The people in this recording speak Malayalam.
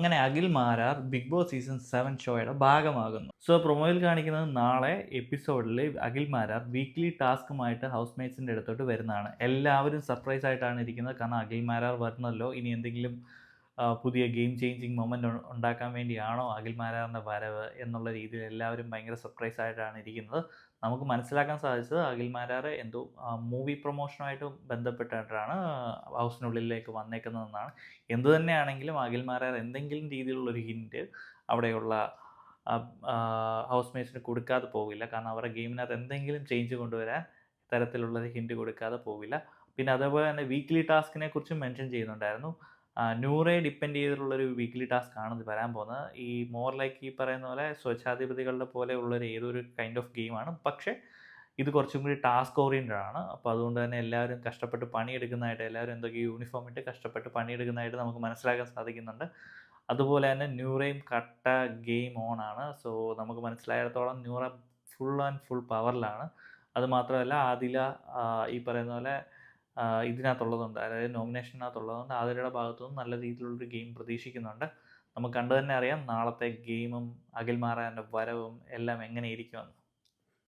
അങ്ങനെ Akhil Marar Big Boss season seven ഷോയുടെ ഭാഗമാകുന്നു. സോ പ്രൊമോയിൽ കാണിക്കുന്നത് നാളെ എപ്പിസോഡിൽ അഖിൽ മാരാർ വീക്ക്ലി ടാസ്കുമായിട്ട് ഹൗസ് മേറ്റ്സിന്റെ അടുത്തോട്ട് വരുന്നതാണ്. എല്ലാവരും സർപ്രൈസ് ആയിട്ടാണ് ഇരിക്കുന്നത്. കാരണം അഖിൽ മാരാർ വരുന്നല്ലോ ഇനി എന്തെങ്കിലും പുതിയ ഗെയിം ചേഞ്ചിങ് മൊമെന്റ് ഉണ്ടാക്കാൻ വേണ്ടിയാണോ അഖിൽ മാരാറിന്റെ വരവ് എന്നുള്ള രീതിയിൽ എല്ലാവരും ഭയങ്കര സർപ്രൈസ് ആയിട്ടാണ് ഇരിക്കുന്നത്. നമുക്ക് മനസ്സിലാക്കാൻ സാധിച്ചത് അഖിൽ മാരാറ് എന്തോ മൂവി പ്രൊമോഷനുമായിട്ട് ബന്ധപ്പെട്ടിട്ടാണ് ഹൗസിനുള്ളിലേക്ക് വന്നേക്കുന്നതെന്നാണ്. എന്തു തന്നെയാണെങ്കിലും അഖിൽ മാരാർ എന്തെങ്കിലും രീതിയിലുള്ളൊരു ഹിന്റ് അവിടെയുള്ള ഹൗസ് മേറ്റ്സിന് കൊടുക്കാതെ പോവില്ല. കാരണം അവരുടെ ഗെയിമിനകത്ത് എന്തെങ്കിലും ചേഞ്ച് കൊണ്ടുവരാൻ തരത്തിലുള്ളൊരു ഹിന്റ് കൊടുക്കാതെ പോവില്ല. പിന്നെ അതേപോലെ തന്നെ വീക്ക്ലി ടാസ്കിനെ കുറിച്ചും മെൻഷൻ ചെയ്യുന്നുണ്ടായിരുന്നു. നൂറെ ഡിപ്പെൻഡ് ചെയ്തിട്ടുള്ളൊരു വീക്ക്ലി ടാസ്ക് ആണ് ഇത് വരാൻ പോകുന്നത്. ഈ മോർ ലൈക്ക് ഈ പറയുന്ന പോലെ സ്വച്ഛാധിപതികളുടെ പോലെ ഉള്ളൊരു ഏതൊരു കൈൻഡ് ഓഫ് ഗെയിമാണ് പക്ഷേ ഇത് കുറച്ചും കൂടി ടാസ്ക് ഓറിയന്റഡ് ആണ്. അപ്പോൾ അതുകൊണ്ട് തന്നെ എല്ലാവരും കഷ്ടപ്പെട്ട് പണിയെടുക്കുന്നതായിട്ട് എല്ലാവരും എന്തൊക്കെ യൂണിഫോം ഇട്ട് കഷ്ടപ്പെട്ട് പണിയെടുക്കുന്നതായിട്ട് നമുക്ക് മനസ്സിലാക്കാൻ സാധിക്കുന്നുണ്ട്. അതുപോലെ തന്നെ ന്യൂറയും കട്ട ഗെയിം ഓൺ ആണ്. സോ നമുക്ക് മനസ്സിലായിടത്തോളം ന്യൂറ ഫുൾ ആൻഡ് ഫുൾ പവറിലാണ് അത് മാത്രമല്ല ആദില ഈ പറയുന്ന പോലെ ഇതിനകത്തുള്ളതുണ്ട്. അതായത് നോമിനേഷനകത്തുള്ളതുകൊണ്ട് ആതിരയുടെ ഭാഗത്തു നിന്നും നല്ല രീതിയിലുള്ളൊരു ഗെയിം പ്രതീക്ഷിക്കുന്നുണ്ട്. നമുക്ക് കണ്ടു തന്നെ അറിയാം നാളത്തെ ഗെയിമും അഖിൽ മാറാന്റെ വരവും എല്ലാം എങ്ങനെ ഇരിക്കുമെന്ന്